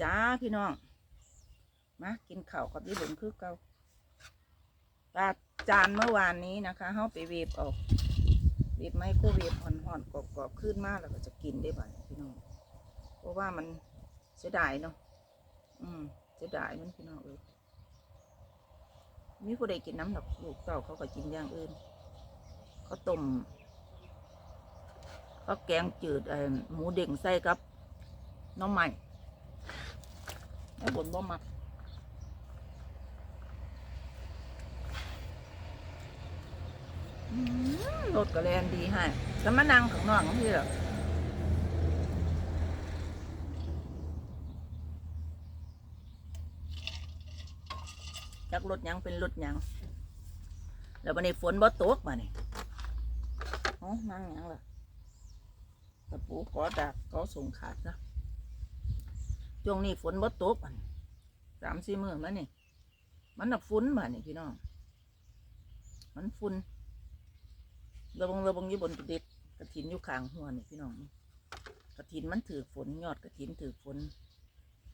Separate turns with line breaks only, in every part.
จ้าพี่น้อง มากินข้าวกับยี่บุญคือเก่าตาจานเมื่อวานนี้นะคะเฮาไปเวฟออกเวฟไมโครเวฟห่อนๆกรอบๆขึ้นมากแล้วก็จะกินได้บ่ายพี่น้อง เพราะว่ามันเสียดายเนาะ อืมเสียดายมันพี่น้องเอ้ยมีผู้ใดกินน้ำดอกลูกเต่าเขาก็กินอย่างอื่น เขาต้มเขาแกงจืดหมูเด้งใส่กับน้องใหม่ แล้วบนบ่มักอืมรถก็แรงดีให้แล้วมานั่งข้างนอกพี่เหรอจักรถยังเป็นรถยัง แล้ววันนี้ฝนบ่ตกมาเนี่โอ้นั่งยังล่ะตะปูขอดักเขาส่งขาดนะ ช่วงนี้ฝนบ่ตกสามสี่มื้อมานี่ มันน่ะฝุ่นมานี่พี่น้อง มันฝุ่นระบงระบงอยู่บนกระด็ดกระถินอยู่ข้างหัวนี่พี่น้องกระถินมันถือฝนยอดกระถินถือฝน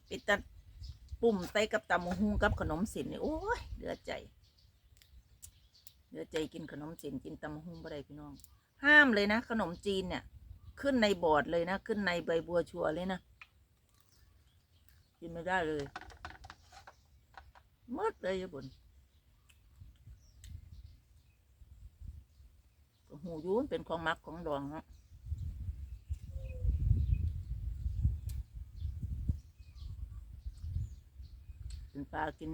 ปิดตัดปุ่มไตกับตำมะฮุงกับขนมเส้นนี่โอ้ยเหลือดใจเหลือดใจกินขนมเส้นกินตำมะฮุงบ่ได้พี่น้อง ห้ามเลยนะ ขนมจีนเนี่ย ขึ้นในบอร์ดเลยนะ ขึ้นในใบบัวชัวเลยนะ กินไม่ได้เลยหมดเลยอยบุญหูยูนเป็นของมักของดองเนาะกินปลากิน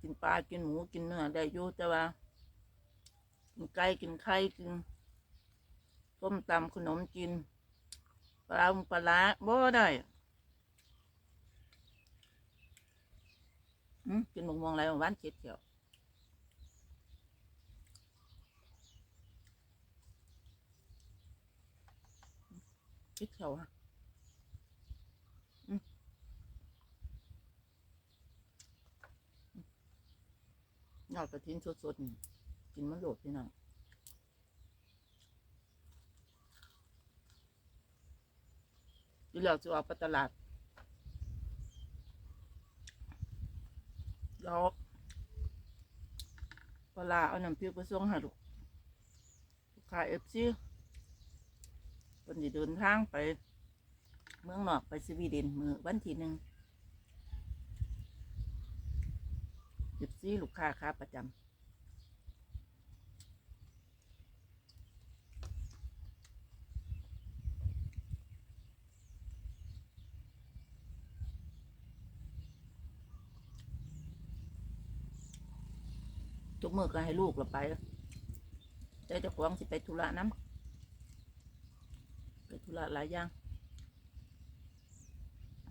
กินปลากินหมูกินเนื้อได้อยู่แต่ว่า กินไก่กินไข่กินต้มตำขนมจีนปลาปลาร้าบ่ได้อืม กินมกมองอะไรหวานเจ็ดเขียวเจ็ดเขียวฮะยอดกระถินสดๆนี่กินมันโหลดพี่น้องที่เราจะเอาไปตลาด แล้วปลาเอาน้ำพริกไปส่งหาลูกลูกค้าเอฟซีคนที่เดินทางไป เมืองนอกไปสวีเดนมือวันที่หนึ่งเอฟซีลูกค้าค้าประจำ ทุกมือก็ให้ลูกเราไปแต่เจ้าของสิไปธุระน้ำไปธุระหลายอย่าง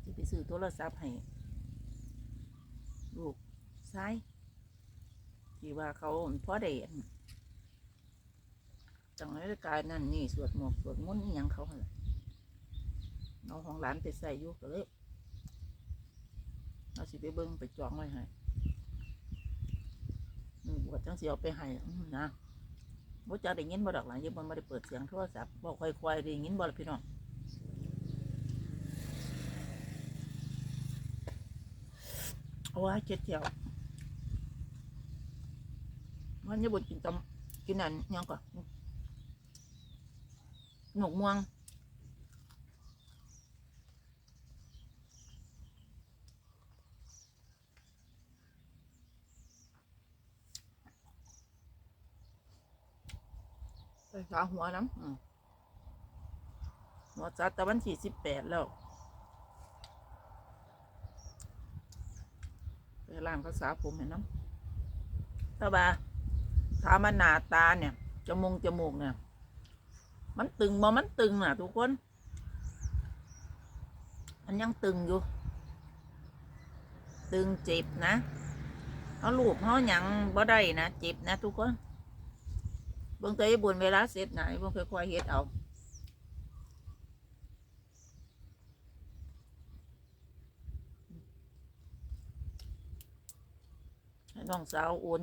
สิไปซื้อโทรศัพท์ให้ลูกซ้ายที่ว่าเขาพ่อได้อั่นจังไรกายนั่นนี่สวดหมกสวดมนต์อหยังเขาหั่นล่ะเอาของหลานไปใส่อยู่ก็เลยเอาสิไปเบิ้งไปจองไว้ให้ บวชจังสิเอาไปให้นะบ่จะได้ยินบ่ดอกหลานยังมันไม่ได้เปิดเสียงโทรศัพท์บอกค่อยๆได้ยินบ่ล่ะพี่น้องโอ้ยเจ็ดเที่ยวมันจะบดกินตำกินอันยังก่อนหนกม่วง ใส่ขาหัวน้ำหัวจัดตะวันที่สิบแปดแล้วไปล่างภาษาผมเห็นน้ำถ้าว่าถามันหนาตาเนี่ยจมูกจมูกเนี่ย มันตึงบ่มันตึงน่ะ ทุกคน มันยังตึงอยู่ ตึงเจ็บนะเขาลูบเขาหยังบ่ได้นะเจ็บนะ ทุกคน เบิ่งเตยบุญเวลาเสร็จนเบิ่งค่อยๆเฮ็ดเอาให้น้องสาวโอน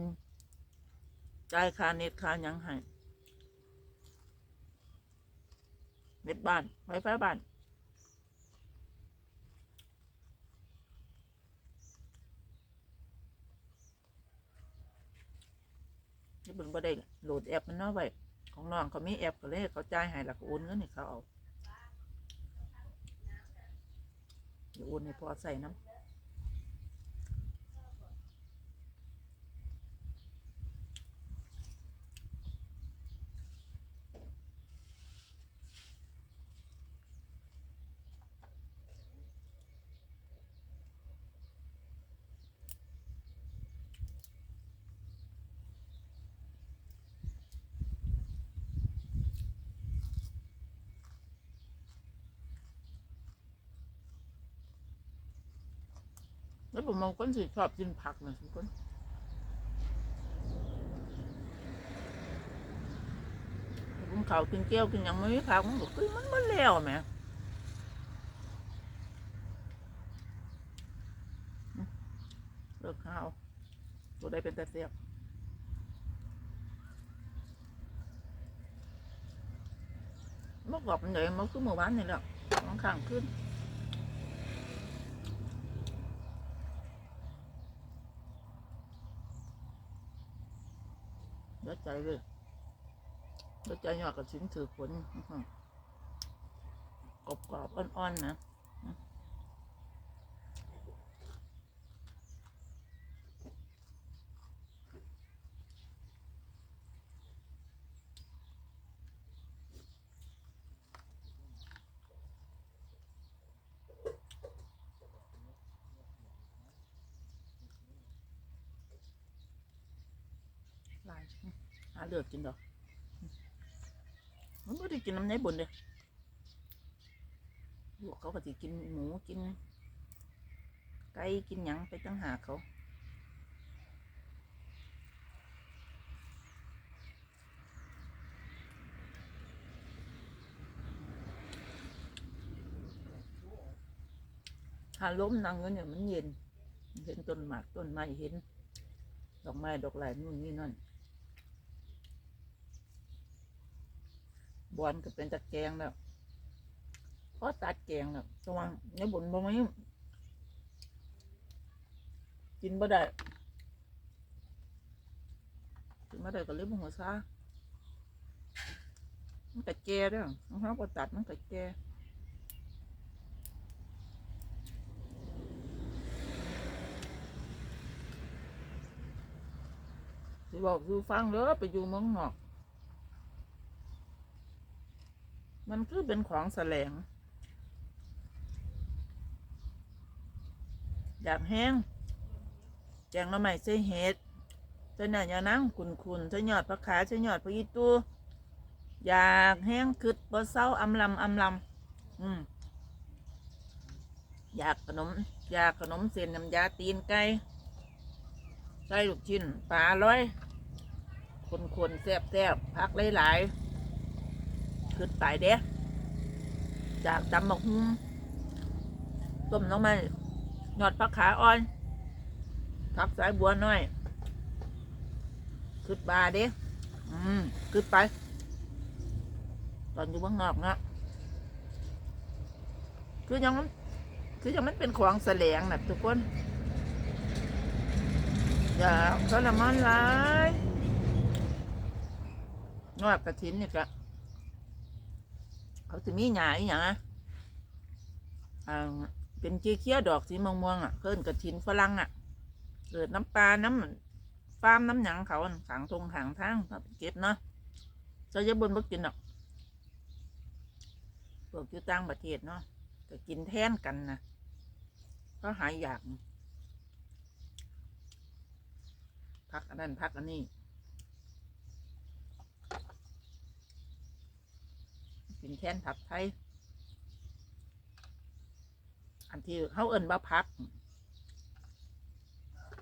จ่ายค่าเน็ตค่ายังให้เน็ตบ้านไฟฟ้าบ้าน ที่บุญบ่ได้โหลดแอปมันเนาะไว้ของน้องเขามีแอปก็เลยเขาจ่ายให้แล้วก็โอนเงินให้เขาเอาโอนให้พอใส่น้ำ ผมมองคนสิชอบกินผักนะทุกคนผมเขาวกินเกี๊ยวกินยังไม่มีผักมันบอกคือมันมันแล้วแมอืมเลิกข้าวตัวได้เป็นตะเสียบเมื่อก่อนมันไหนมันคือเมื่อวานนี่แหละมันข้างขึ้น เดี๋ยวใจเลยเดี๋ยวใจหยอดกับชิ้นถือผลกรอบๆอ่อนๆนะ หาเลือกกินดอกมันไม่ได้กินน้ำไหนบนเลยลูกเขาก็จะกินหมูกิน ไก่กินหยังไปตั้งหาเขาถ้าล้มนั่งเนี่ยมันเย็น เห็นต้นหมากต้นไม้เห็น ดอกไม้ดอกลายนู่นนี่นั่น บอนก็เป็นตะแกงแล้วเพราะตัดแกงแล้วตะวันในบนบ่มีกินบ่ได้กินบ่ได้ก็เลยบ่หัวซามันก็แก่เด้อของเขาบ่ตัดมันก็แก่สิบอกสู่ฟังเด้อไปอยู่เมืองนอก มันคือเป็นของแสลง อยากแห้ง แจงหน้ำใหม่ใส่เห็ดใส่หน่ายานั่งขุนขุนๆใส่ยอดผักขาใส่ยอดผักอีตูอยากแห้งคืดบ่เศร้าอำลำอำลำอืมอยากขนม อยากขนมเส้นน้ำยาตีนไก่ใส่ลูกชิ้นปลาร้อย คนคนๆแซ่บแซ่บๆพักหลายๆ ขึ้นไปเด้จากตำบักหุ่งต้มน้ำมันหยอดผักขาอ่อนผักสายบัวน้อยขึ้นบาเด้อืมขึ้นไป ตอนอยู่เมืองนอกเนาะคือยังมันคือยังมันเป็นของแสลงนะทุกคน อย่าทรมานหลายนอกกระถินนี่ก็ เขาจะมีหยาอหย่างอะอ่าเป็นเคี้ยวๆดอกสีม่วงๆอะเพิ่นกระถินฝรั่งอะเกิดน้ำปลาน้ำฟาร์มน้ำหยังเขาอะขางทงขางทางเอาไปเก็บเนาะจะยะบนบ่กินหรอกพวกอยู่ต่างประเทศเนาะก็กินแทนกันนะก็หายอยากพักอันนั้นพักอันนี้ กินแทนผักไทยอันที่เขาเอิ่นว่าพัก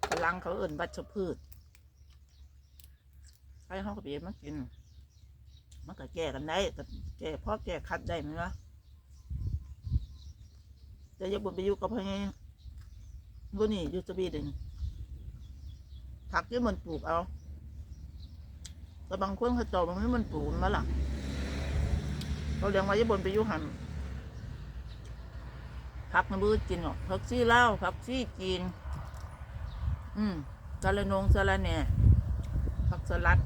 พลังเขาเอิ่นวัชพืชใครเขาก็ไปเฮ็ดมากินมันก็แก้กันได้แก้พ่อแก้คัดได้ไหมวะจะยังบุญไปอยู่กับพ่อไงบุนี่อยู่สวีเดนผักที่มันปลูกเอาแต่บางคนเขาจาะมันไม่มันปลูกมาล่ะ เขาเลี้ยงไว้ญี่บนไปยุหันผักมันบื้อกินหรอกผักซี่เล่าวผักซี่จีนอืมสาระนงสาระแหน่ผักสลัด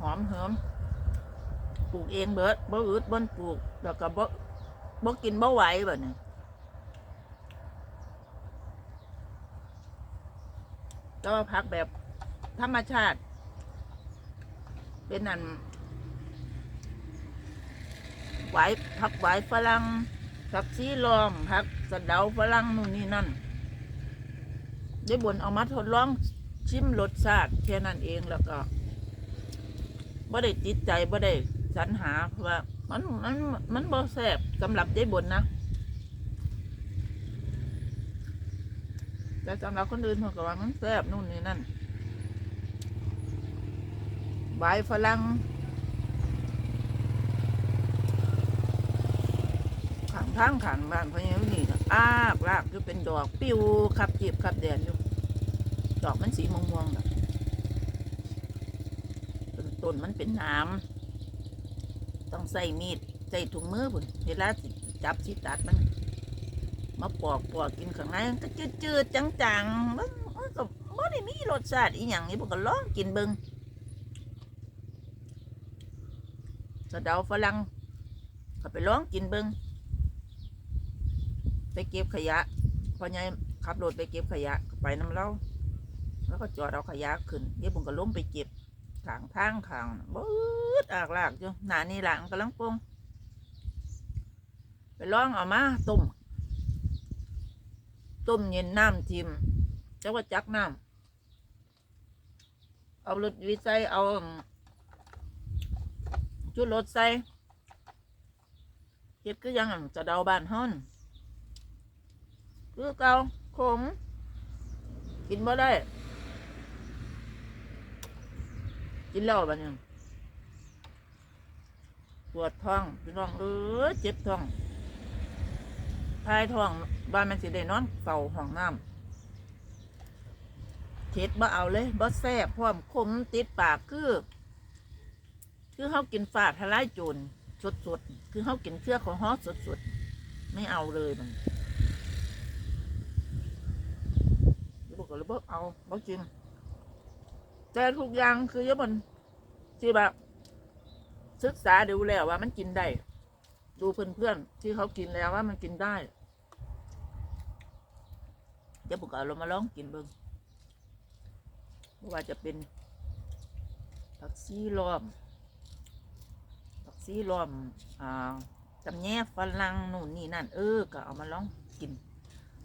หอมเหิมปลูกเองเบิดบ่อึดบ่นปลูกแล้วก็บ่บ่กินบ่ไหวแบบนี้แต่ว่าพักแบบธรรมชาติ เป็นอัน หวผักไหวฝรั่งผักชีลอมผักสะเดาฝรั่งนู่นนี่นั่นได้บนเอามาทดลองชิมรสชาติแค่นั้นเองแล้วก็บ่ได้ติดใจบ่ได้สรรหาเพราะว่ามันมันมันบ่แซ่บสำหรับได้บนนะแต่สำหรับคนอื่นเขาก็ว่ามันแซ่บนู่นนี่นั่นใบฝรั่งขาง ทางขางบ้านเพราะย่างนี้ก็อากรากอยู่เป็นดอกปิ้วขับจีบขับแดนอยู่ดอกมันสีม่วงๆแบบต้นมันเป็นน้ำต้องใส่มีดใส่ถุงมือพุ่นเวลาจับสิตัดมัน มาปอกปอกกินข้างในมันก็จืดๆจางๆมันมันก็บ่ได้มีรสชาติอีหยังนี่ผมก็ลองกินเบิ่งสะเดาฝรั่งก็ไปลองกินเบิ่ง ไปเก็บขยะพอไงขับรถไปเก็บขยะไปน้ำเล่าแล้วก็จอดเอาขยะขึ้นเดี๋ยวผมก็ล้มไปเก็บขางทางขางบืดอากลากอยู่หนานี่หลังกำลังปงไปล่องเอามาต้มต้มเย็นน้ำทิมเจ้าว่าจักน้ำเอารถวิสัยเอาจุดรถใส่เฮ็ดคือยังจะเดาบ้านฮ้อน คือเกาขม กินบ่ได้ กินแล้วบัดนี้ปวดท้องพี่น้องเออเจ็บท้องพายท้องบ้านมันสิได้นอนเฝ้าห้องน้ำเท็ดบ่เอาเลยบ่แซ่บพร้อมขมติดปากคือ คือเขากินฝาดทลายโจรสดๆ คือเขากินเครือของฮอสดๆ ไม่เอาเลยมันบอ กกันเลยบอกเอาบอกจริงแต่ทุกอย่างคือยมันที่แบบศึกษาดูแล้วว่ามันกินได้ ดูเพื่อนๆที่เขากินแล้วว่ามันกินได้เดี๋ยวผมก็เอาลงมาลองกินเบิ่งว่าจะเป็นผักซีล้อมผักซีล้อมอ่าตำแยฝรั่งนู่นนี่นั่น เออก็เอามาลองกิน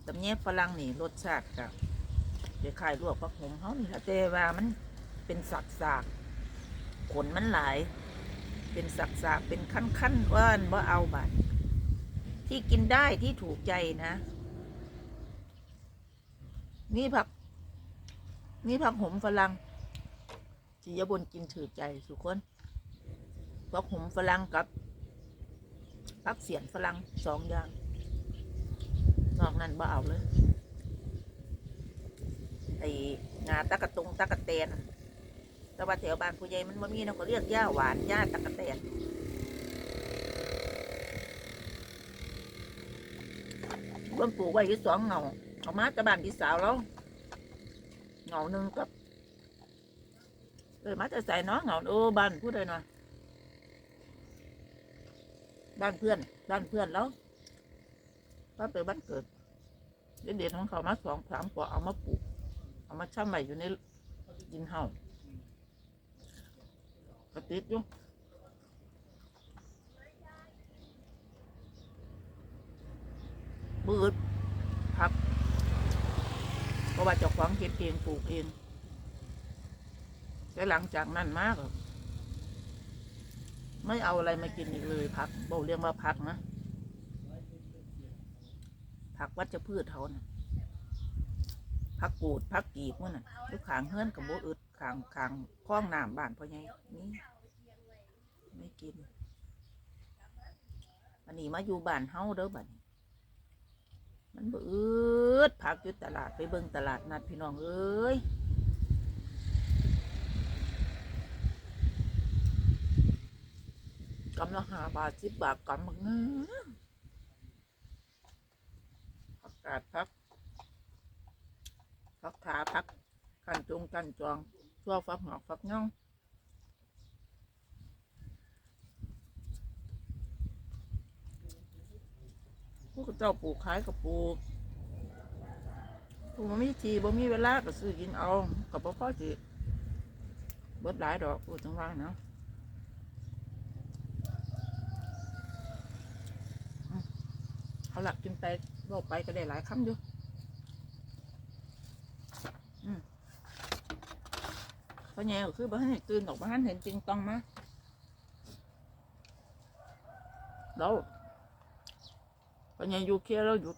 ตำแยฝรั่งนี่รสชาติก็เดี๋ยวขายลวกผักหอมเขานี่แหละแต่ว่ามันเป็นสักสากขนมันหลาย เป็นสักสากเป็นขั้นขั้นว่านว่าเอาบัดที่กินได้ที่ถูกใจนะ นี่ผัก นี่ผักหอมฝรั่งที่ยบนกินถือใจสุกคนผักหอมฝรั่งกับผักเสียนฝรั่งสองอย่างนอกนั้นบ่เอาเลย ไอ้งาตะกะตุงตะกะแตนแต่ว่าแถวบ้านผู้ใหญ่มันบ่มีเนาะก็เรียกย่าหวานย่าตะกะแตนเพิ่นปลูกไว้ที่สองเงาเอามาจากบ้านพี่สาวแล้วเงาหนึ่งกับเออมาจะใส่เนาะเงาโอ้บ้านพูดเลยหน่อยบ้านเพื่อนบ้านเพื่อนแล้วบ้านเปิดบ้านเกิดเด็กๆของเขามาสองสามปอเอามาปลูก เอามาช่ำใหม่อยู่ในดินเฮากระติดอยู่บืดพักเพราะว่าเจ้าของเก็บเองปลูกเองแต่หลังจากนั้นมากไม่เอาอะไรมากินอีกเลยผักบอกเรียกว่าผักนะผักวัชพืชเขานะ ผักกูดผักกีบมันน่ะลูกขางเฮือนกับโบอึดขางขางคล้องน้ำบ้านพ่อใหญ่นี่ไม่กินอันนี้มาอยู่บ้านเฮาเด้อบัดนี้มันบ่อึดผักอยู่ตลาดไปเบิ่งตลาดนัดพี่น้องเอ้ยกำละห้าบาทสิบบาทกำบักเงือผักกาดพัก กันจองชั่วฟักหอกฟักน่องผู้กเจ้าปลูกขายกับปลูกผู้บ่มีทีบ่มีเวลาก็ซื้อกินเอากับบ่พอจีเบิดหลายดอกผู้จังว่าเนาะเอาหลักกินไปบอกไปก็ได้หลายคำอยู่ พราะไงก็คือบ้านเตื่นออกบ้านเห็นจริงต้องมาแล้วเพราะไงอยู่เคลียร์เราหยุด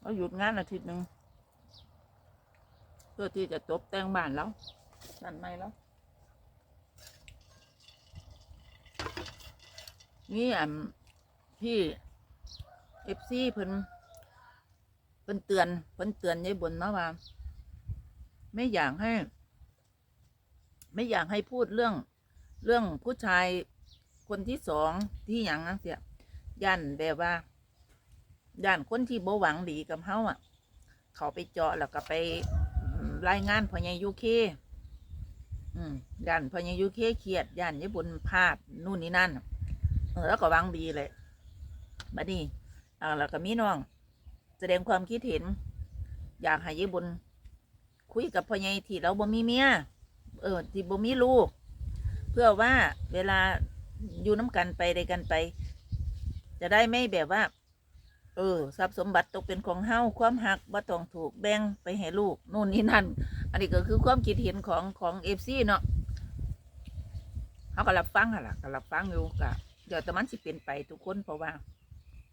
เราหยุดงานอาทิตย์หนึ่งเพื่อที่จะตบแต่งบ้านแล้วนั่นไม่แล้วนี่อะพี่เอฟซีเพิ่นเพิ่นเตือนเพิ่นเตือนยายบนมาว่า ไม่อยากให้ ไม่อยากให้พูดเรื่องเรื่องผู้ชายคนที่สองที่อย่างนั้นเสียย่านแบบว่าย่านคนที่บหวังดีกับเฮาอะ เขาไปเจาะแล้วก็ไปรายงานพญ่ยูเคอืมย่านพญ่ยูเคเครียดย่านยายบนพลาดนู่นนี่นั่นแล้วก็หวังดีเลยบัดนี้อ่าแล้วก็มีน้อง แสดงความคิดเห็น อยากให้ยายบุญคุยกับพ่อใหญ่ที่เราบ่มีเมีย เออที่บ่มีลูก เพื่อว่าเวลาอยู่น้ำกันไปได้กันไป จะได้ไม่แบบว่า เออทรัพย์สมบัติตกเป็นของเฮาความหักบ่ต้องถูกแบ่งไปให้ลูกนู่นนี่นั่น อันนี้ก็คือความคิดเห็นของของเอฟซีเนาะเขาก็รับฟังอะล่ะก็รับฟังอยู่กะเดี๋ยวแต่มันสิเป็นไปทุกคนเพราะว่า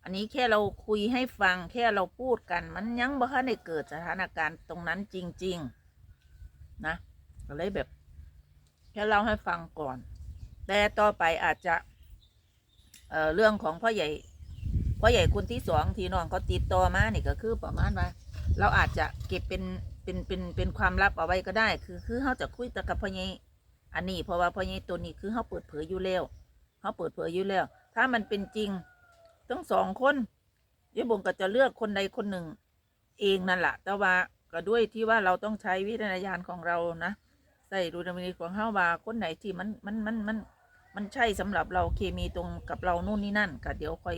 อันนี้แค่เราคุยให้ฟังแค่เราพูดกัน มันยังบ่ทันได้เกิดสถานการณ์ตรงนั้นจริง ๆ นะก็เลยแบบ ค่เล่าให้ฟังก่อน แต่ต่อไปอาจจะ เอ่อเรื่องของพ่อใหญ่พ่อใหญ่คนที่สองที่น้องเขาติดต่อมาเนี่ยก็คือประมาณว่า เราอาจจะเก็บเป็นเป็นเป็นเป็นความลับเอาไว้ก็ได้ คือคือเขาจะคุยแต่กับพ่อใหญ่อันนี้เพราะว่าพ่อใหญ่ตัวนี้คือเขาเปิดเผยอยู่แล้วเขาเปิดเผยอยู่แล้ว ถ้ามันเป็นจริงทั้งสองคนยายบงก็จะเลือกคนใดคนหนึ่ง เองนั่นแหละแต่ว่าก็ด้วยที่ว่าเราต้องใช้วิจารณญาณของเรานะ ใส่ดูดมินิของเฮาว่าคนไหนที่มันมันมันมันมันใช่สำหรับเราเคมีตรงกับเรานู่นนี่นั่นก็เดี๋ยวค่อย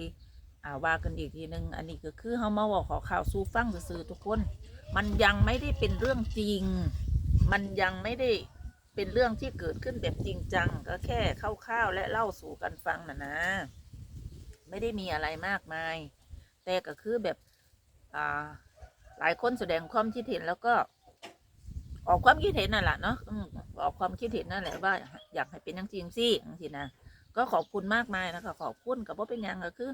อ่าว่ากันอีกทีหนึ่งอันนี้ก็คือเฮามาบอกขอข่าวสู่ฟังซื่อทุกคน มันยังไม่ได้เป็นเรื่องจริง มันยังไม่ได้เป็นเรื่องที่เกิดขึ้นแบบจริงจัง ก็แค่คร่าวๆและเล่าสู่กันฟังนะนะ ไม่ได้มีอะไรมากมาย แต่ก็คือแบบอ่าหลายคนแสดงความคิดเห็นแล้วก็ ออกความคิดเห็นนั่นแหละเนาะออกความคิดเห็นนั่นแหละว่า อยากให้เป็นอยังจริงสิอย่างที่นะก็ขอบคุณมากมายนะคะขอบคุณกับว่าเป็นยังก็คือ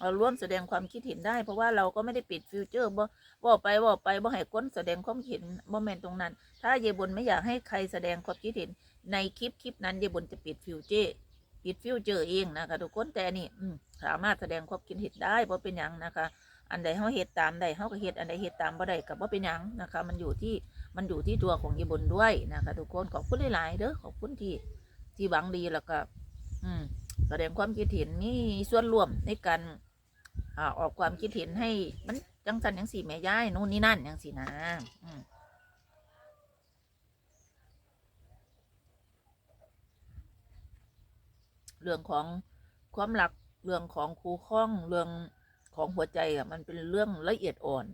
เราร่วมแสดงความคิดเห็นได้ เพราะว่าเราก็ไม่ได้ปิดฟิวเจอร์บ่บ่ไปบ่ไปบ่ให้คนแสดงความคิดเห็นบ่แมนตรงนั้น ถ้าเยายบนไม่อยากให้ใครแสดงความคิดเห็นในคลิปคลิปนั้นเยายบนจะปิดฟิวเจอร์ปิดฟิวเจอร์เองนะคะทุกคนแต่นี่อืสามารถแสดงความคิดเห็นได้เพราะเป็นยังนะคะ อันใดเฮาเฮ็ดตามใดเฮาก็เฮ็ดอันใดเฮ็ดตามบ่ได้ก็บ่เป็นยังนะคะ มันอยู่ที่ มันอยู่ที่ตัวของยายบนด้วยนะคะทุกคนขอบคุณหลายๆเด้อขอบคุณที่ที่หวังดีแล้วก็ อืม แสดงความคิดเห็นมีส่วนร่วมในการอ่าออกความคิดเห็นให้มันจังสันจังสี่แม่ย่ายนู่นนี่นั่นจังสี่นะอืมเรื่องของความรักเรื่องของครูข้องเรื่องของหัวใจอะมันเป็นเรื่องละเอียดอ่อน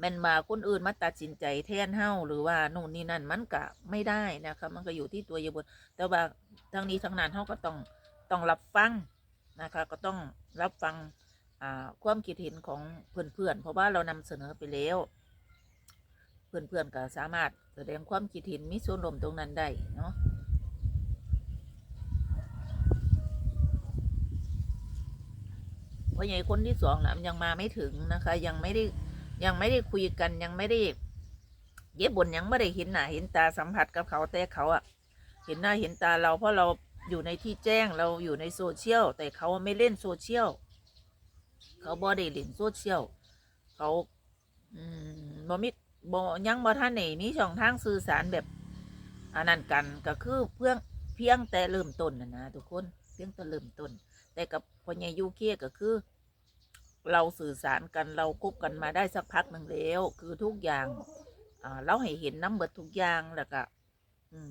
แม่นมาคนอื่นมาตัดสินใจแทนเฮาหรือว่านู่นนี่นั่นมันก็ไม่ได้นะคะมันก็อยู่ที่ตัวเยาบนแต่ว่าทั้งนี้ทั้งนั้นเฮาก็ต้องต้องรับฟังนะคะก็ต้องรับฟังอ่าความคิดเห็นของเพื่อนๆ เพราะว่าเรานำเสนอไปแล้ว เพื่อนๆก็สามารถแสดงความคิดเห็นมีส่วนร่วมตรงนั้นได้เนาะเพราะใหญ่คนที่สองนะมันยังมาไม่ถึงนะคะ ยังไม่ได้ ยังไม่ได้คุยกันยังไม่ได้เย็บบนยังไม่ได้เห็นหน้าเห็นตาสัมผัสกับเขาแต่เขาอะเห็นหน้าเห็นตาเราเพราะเราอยู่ในที่แจ้งเราอยู่ในโซเชียลแต่เขาไม่เล่นโซเชียลเขาบอได้เล่นโซเชียลเขาอืมบ่มีบ่ยังบ่ท่านไหนมีช่องทางสื่อสารแบบอันนั้นกันก็คือเพื่อเพียงแต่เริ่มต้นนะนะทุกคนเพียงแต่เริ่มต้น แต่กับพ่อใหญ่ยูเคก็คือ เราสื่อสารกันเราคบกันมาได้สักพักหนึ่งแล้ว คือทุกอย่างเราให้เห็นน้ำเบิดทุกอย่างแล้วก็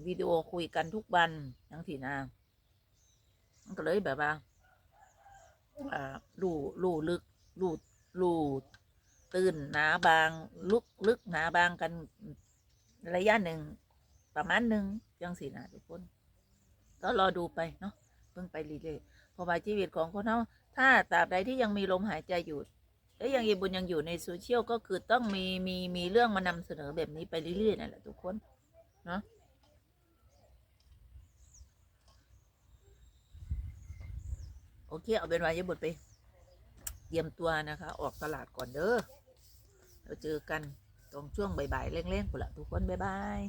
วิดีโอคุยกันทุกวันทั้งทีนะมันก็เลยแบบว่าลู่ลู่ลึกลู่ลู่ตื่นหนาบางลุกลึกหนาบางกันระยะหนึ่งประมาณหนึ่งจังสีนะทุกคน ก็รอดูไปเนาะเพิ่งไปเรื่อยๆเพราะว่าชีวิตของคนเรา ถ้าตราบใดที่ยังมีลมหายใจอยู่และยังยีบุญยังอยู่ในโซเชียลก็คือต้องมีมีมีเรื่องมานำเสนอแบบนี้ไปเรื่อยๆนั่นแหละทุกคนเนาะโอเค เอาเป็นวายบุตรไปเตรียมตัวนะคะ ออกตลาดก่อนเด้อเราเจอกันตรงช่วงบ่ายๆเร่งๆปุ่นละทุกคน บ๊ายบาย